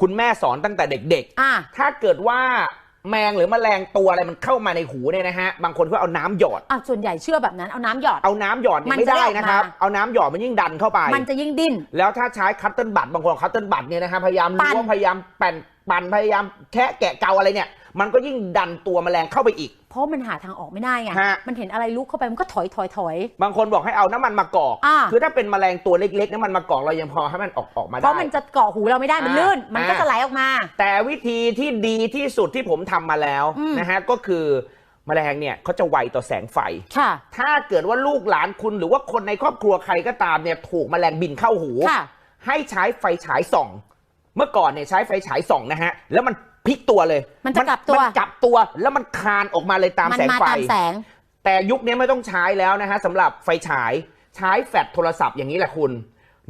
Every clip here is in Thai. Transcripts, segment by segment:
คุณแม่สอนตั้งแต่เด็กอะ ๆ ถ้าเกิดว่าแมงหรือแมลงตัวอะไรมันเข้ามาในหูเนี่ยนะฮะ บางคนก็เอาน้ำหยอด อะส่วนใหญ่เชื่อแบบนั้นเอาน้ำหยอด เอาน้ำหยอดเนี่ยมันไม่จะได้ได้ออกมานะครับเอาน้ำหยอดมันยิ่งดันเข้าไป มันจะยิ่งดิ้น แล้วถ้าใช้คัตเติ้ลบัตบางคนคัตเติ้ลบัตเนี่ยนะฮะพยายามปั่นล้วงพยายามแป่นปั่นพยายามแคะแกะเกาอะไรเนี่ย มันก็ยิ่งดันตัวแมลงเข้าไปอีก เพราะมันหาทางออกไม่ได้ไงฮะ มันเห็นอะไรลุกเข้าไปมันก็ถอยถอยถอย บางคนบอกให้เอาน้ำมันมากอก อ่า คือถ้าเป็นแมลงตัวเล็กๆน้ำมันมากอกเรายังพอให้มันออกออกมาเพได้ราะมันจะเกาะหูเราไม่ได้มันอ่าลื่น มันก็อ่าจะไหลออกมา แต่วิธีที่ดีที่สุดที่ผมทำมาแล้วอืม นะฮะก็คือแมลงเนี่ยเขาจะไวต่อแสงไฟ ค่ะ ถ้าเกิดว่าลูกหลานคุณหรือว่าคนในครอบครัวใครก็ตามเนี่ยถูกแมลงบินเข้าหู ค่ะ ให้ใช้ไฟฉายส่อง เมื่อก่อนเนี่ยใช้ไฟฉายส่องนะฮะ แล้วมัน พลิกตัวเลยมันจะกลับตัว มันกลับตัวแล้วมันคานออกมาเลยตามมันแสงมาไฟตามแสงแต่ยุคนี้ไม่ต้องใช้แล้วนะฮะสำหรับไฟฉายใช้แฟลชโทรศัพท์อย่างนี้แหละคุณ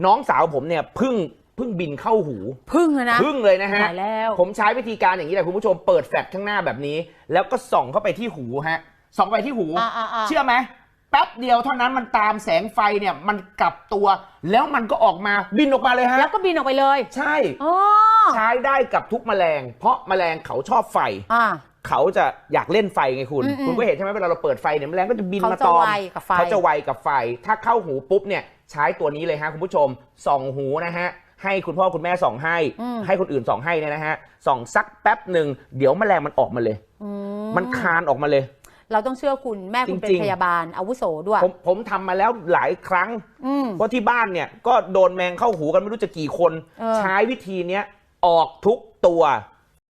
น้องสาวผมเนี่ยเพึ่งเพึ่งบินเข้าหู พึ่งเลยนะพึ่งเลยนะฮะตายแล้วผมใช้วิธีการอย่างนี้แหละคุณผู้ชมเปิดแฟลชข้างหน้าแบบนี้ แล้วก็ส่องเข้าไปที่หูฮะส่องไปที่หูอ่าอ่าอ่าเชื่อไหมแป๊บเดียวเท่านั้นมันตามแสงไฟเนี่ยมันกลับตัว แล้วมันก็ออกมาบินออกมาเลยฮะแล้วก็บินออกไปเลย ใช่อ๋อ ใช้ได้กับทุกแมลง เพราะแมลงเขาชอบไฟ อ่า เขาจะอยากเล่นไฟไงคุณ อืมอืมคุณก็เห็นใช่ไหมเวลาเราเปิดไฟเนี่ยแมลงก็จะบินเขามาจะตอมไวกับไฟ เขาจะไวกับไฟ ถ้าเข้าหูปุ๊บเนี่ยใช้ตัวนี้เลยฮะคุณผู้ชมส่องหูนะฮะให้คุณพ่อคุณแม่ส่องให้อืมให้คนอื่นส่องให้เนี่ยนะฮะส่องสักแป๊บหนึ่งเดี๋ยวแมลงมันออกมาเลย อืมันคานออกมาเลย เราต้องเชื่อคุณแม่คุณเป็นจริงๆ พยาบาลอาวุโสด้วย ผมผมทำมาแล้วหลายครั้ง อืม เพราะที่บ้านเนี่ยก็โดนแมงเข้าหูกันไม่รู้จะกี่คน เออ ใช้วิธีเนี้ย ออกทุกตัว